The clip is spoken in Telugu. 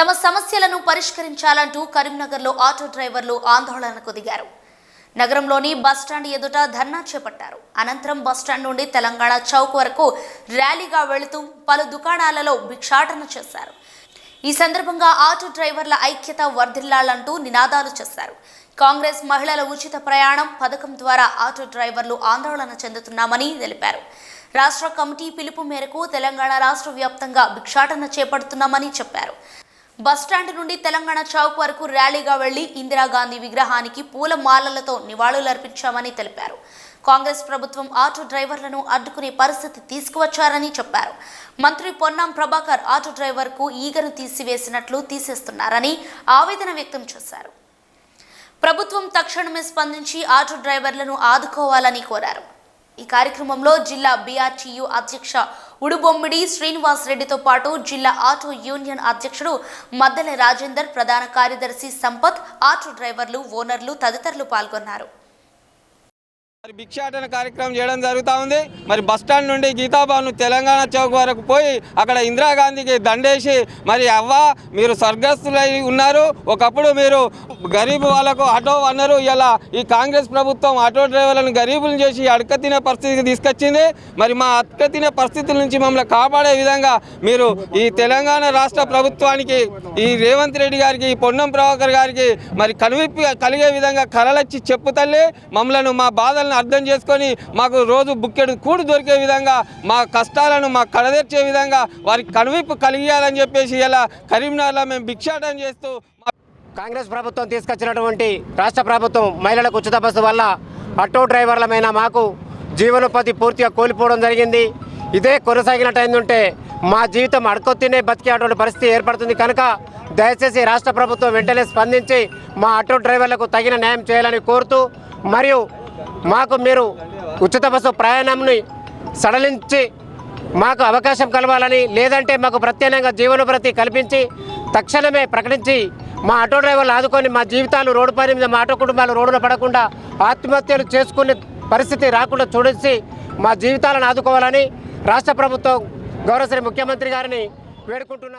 తమ సమస్యలను పరిష్కరించాలంటూ కరీంనగర్లో ఆటో డ్రైవర్లు ఆందోళనకు దిగారు. నగరంలోని బస్టాండ్ ఎదుట ధర్నా చేపట్టారు. అనంతరం బస్టాండ్ నుండి తెలంగాణ చౌక్ వరకు ర్యాలీగా వెళుతూ పలు దుకాణాలలో భిక్షాటన చేశారు. ఈ సందర్భంగా ఆటో డ్రైవర్ల ఐక్యత వర్ధిల్లాలంటూ నినాదాలు చేశారు. కాంగ్రెస్ మహిళల ఉచిత ప్రయాణం పథకం ద్వారా ఆటో డ్రైవర్లు ఆందోళన చెందుతున్నామని తెలిపారు. రాష్ట్ర కమిటీ పిలుపు మేరకు తెలంగాణ రాష్ట్ర వ్యాప్తంగా భిక్షాటన చేపడుతున్నామని చెప్పారు. బస్టాండ్ నుండి తెలంగాణ చౌక్ వరకు ర్యాలీగా వెళ్ళి ఇందిరాగాంధీ విగ్రహానికి పూల మాలలతో నివాళులర్పించామని తెలిపారు. కాంగ్రెస్ ప్రభుత్వం ఆటో డ్రైవర్లను అడ్డుకునే పరిస్థితి తీసుకువచ్చారని చెప్పారు. మంత్రి పొన్నం ప్రభాకర్ ఆటో డ్రైవర్కు ఈగను తీసివేసినట్లు తీసేస్తున్నారని ఆవేదన వ్యక్తం చేశారు. ప్రభుత్వం తక్షణమే స్పందించి ఆటో డ్రైవర్లను ఆదుకోవాలని కోరారు. ఈ కార్యక్రమంలో జిల్లా బీఆర్టీయూ అధ్యక్ష ఉడుబొమ్మిడి శ్రీనివాస్ రెడ్డితో పాటు జిల్లా ఆటో యూనియన్ అధ్యక్షుడు మద్దెల రాజేందర్ ప్రధాన కార్యదర్శి సంపత్ ఆటో డ్రైవర్లు ఓనర్లు తదితరులు పాల్గొన్నారు. మరి భిక్షాటన కార్యక్రమం చేయడం జరుగుతూ ఉంది. మరి బస్ స్టాండ్ నుండి గీతాభవన్ తెలంగాణ చౌక్ వరకు పోయి అక్కడ ఇందిరాగాంధీకి దండేసి మరి అవ్వ మీరు స్వర్గస్థులై ఉన్నారు. ఒకప్పుడు మీరు గరీబ్ వాళ్ళకు ఆటో అన్నారు. ఇలా ఈ కాంగ్రెస్ ప్రభుత్వం ఆటో డ్రైవర్లను గరీబులను చేసి అడక తినే పరిస్థితికి తీసుకొచ్చింది. మరి మా అడక తినే పరిస్థితుల నుంచి మమ్మల్ని కాపాడే విధంగా మీరు ఈ తెలంగాణ రాష్ట్ర ప్రభుత్వానికి ఈ రేవంత్ రెడ్డి గారికి ఈ పొన్నం ప్రభాకర్ గారికి మరి కనువిప్పి కలిగే విధంగా కలలచ్చి చెప్పు తల్లి. మమ్మలను మా బాధలను అర్థం చేసుకొని మాకు రోజు బుక్కెడు కూడు దొరికే విధంగా మా కష్టాలను మా కడదెర్చే విధంగా వారికి కనువిప్పు కలిగియాలని చెప్పేసి ఇలా కరీంనగర్లో మేము భిక్షాటం చేస్తూ కాంగ్రెస్ ప్రభుత్వం తీసుకొచ్చినటువంటి రాష్ట్ర ప్రభుత్వం మహిళలకు ఉచిత బస్సు వల్ల ఆటో డ్రైవర్లమైన మాకు జీవనోపాధి పూర్తిగా కోల్పోవడం జరిగింది. ఇదే కొనసాగినట్టయిందంటే మా జీవితం అడకొత్తినే బతికే అటువంటి పరిస్థితి ఏర్పడుతుంది కనుక దయచేసి రాష్ట్ర ప్రభుత్వం వెంటనే స్పందించి మా ఆటో డ్రైవర్లకు తగిన న్యాయం చేయాలని కోరుతూ మరియు మాకు మీరు ఉచిత బస్సు ప్రయాణంని సడలించి మాకు అవకాశం కలవాలని లేదంటే మాకు ప్రత్యేకంగా జీవనోపాధి కల్పించి తక్షణమే ప్రకటించి మా ఆటో డ్రైవర్లు ఆదుకొని మా జీవితాలు రోడ్డు పని మీద మా ఆటో కుటుంబాలు రోడ్డున పడకుండా ఆత్మహత్యలు చేసుకునే పరిస్థితి రాకుండా చూడించి మా జీవితాలను ఆదుకోవాలని రాష్ట్ర ప్రభుత్వం గౌరవశ్రీ ముఖ్యమంత్రి గారిని వేడుకుంటున్నాను.